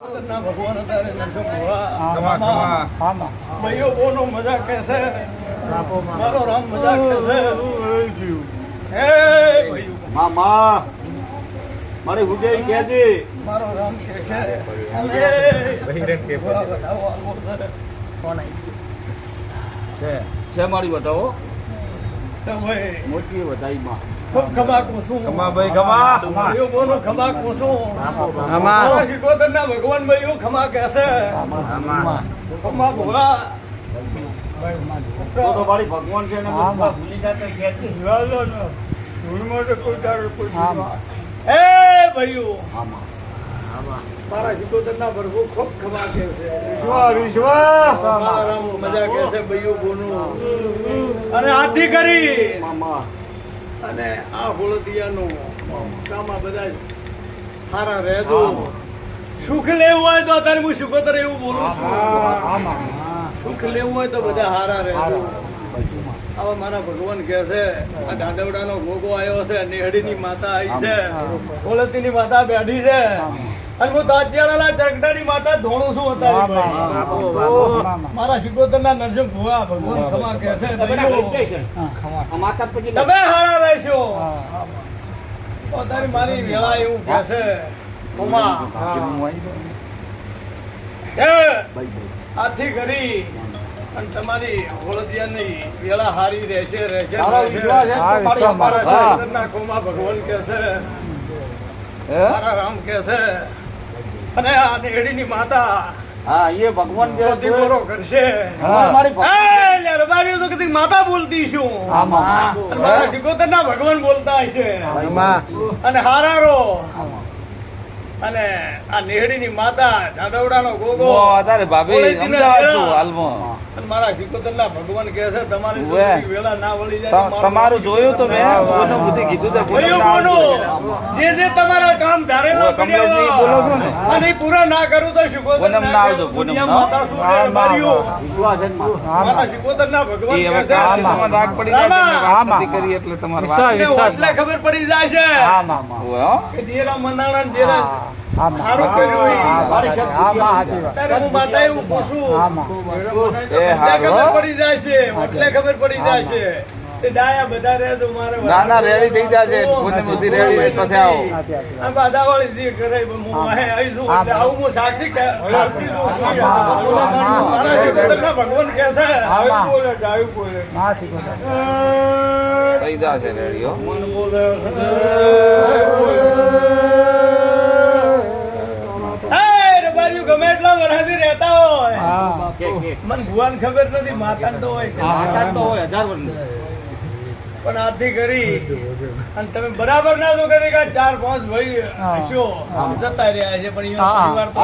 ના ભગવાન અત્યારે નરસિંહ ભાઈઓ બોનો મજાક કહેશે મારો રામ મજાક કહેશે હે મામા મારી ઉદય કહેજે મારો રામ કહેશે ભગવા બધાઓ છે. છે મારી બતાવો. મોટી ખૂબ ખમા. ખમા. ભગવાન ભાઈઓ ખમા કહેશે ખમા. ભોળા. તો તો ભગવાન છે ને જાતે કહેજે આમાં હે ભાઈઓ. આમાં. મારા ખૂબ ખમા ભાઈઓ બોનું. અને આથી કરી. અને આ હોળદિયાનું ગામમાં બધા સારા રહેજો. સુખ લેવું હોય તો અત્યારે હું સુખોતર એવું બોલું છું. સુખ લેવું હોય તો બધા હારા રહેજો. આવા મારા ભગવાન કહે છે આ દાંડવડાનો ગોગો આવ્યો છે નેહડીની માતા આવી છે હોળદીની માતા બેઠી છે. અને હું તાજિયાળાના ચરકડાની માતા ધોણું છું અત્યારે ભાઈ. મારા સિકોતરના નરસિંહ ભુવા ભગવાન ખમા કહે છે ભાઈઓ, માતા પછી તમે હારા રહેશો. અત્યારે મારી વેળા એવું કહે છે. ખમા. આથી કરી. અને તમારી હોળદિયાની વેળા હારી રહેશે રહેશે તારો રહેશે. વિશ્વાસ છે તો મારી મારા. હા. સિકોતરના ખોમા ભગવાન કહે છે મારા રામ કહે છે અને આ નેહડીની માતા હા એ ભગવાન કરશે. મારી બોલતી છું. મારા ભગવાન બોલતા હશે. અને હારારો. અને આ નેહડી ની માતા નો ગોગો. ભાભી અમદાવાદ છું હાલમાં. મારા સિકોતરના ભગવાન કહે છે તમારી ઉવે. ના વળી જાય તો ત- મારું તમારું જોયું તો મેં. બુદ્ધિ કીધું તો. જે જે તમારા કામ ધારેલા ઉવે, કમલેશજી બોલો છો ને? અને પૂરા ના કરું તો સિકોતર ના ના આવજો, પૂનમ માતા શું રે, સિકોતરના ભગવાન કહે છે. તમારે રાગ પડી જાય કરી એટલે તમારે ખબર પડી જાય છે કે દેરા દેરા સારું કર્યું હું માતા એવું પૂછું. ખબર પડી જાય છે એટલે ખબર પડી જાય છે બધા ના, ના, રેડી થઈ જશે. બધી રેડી પછી આવો. સાચી વાત. જે કરે હું વાહે આવી છું એટલે આવું હું સાક્ષી ભગવાન કેસે રેડિયો મન બોલે છે, બોલે. થઈ જશે મને ભુવાન ખબર નથી માતા તો હોય માતા તો હોય હજાર વર્ષ પણ આથી કરી. અને તમે બરાબર ના તો કરી કે ચાર પાંચ ભાઈ જતા રહ્યા છે પણ પરિવાર તો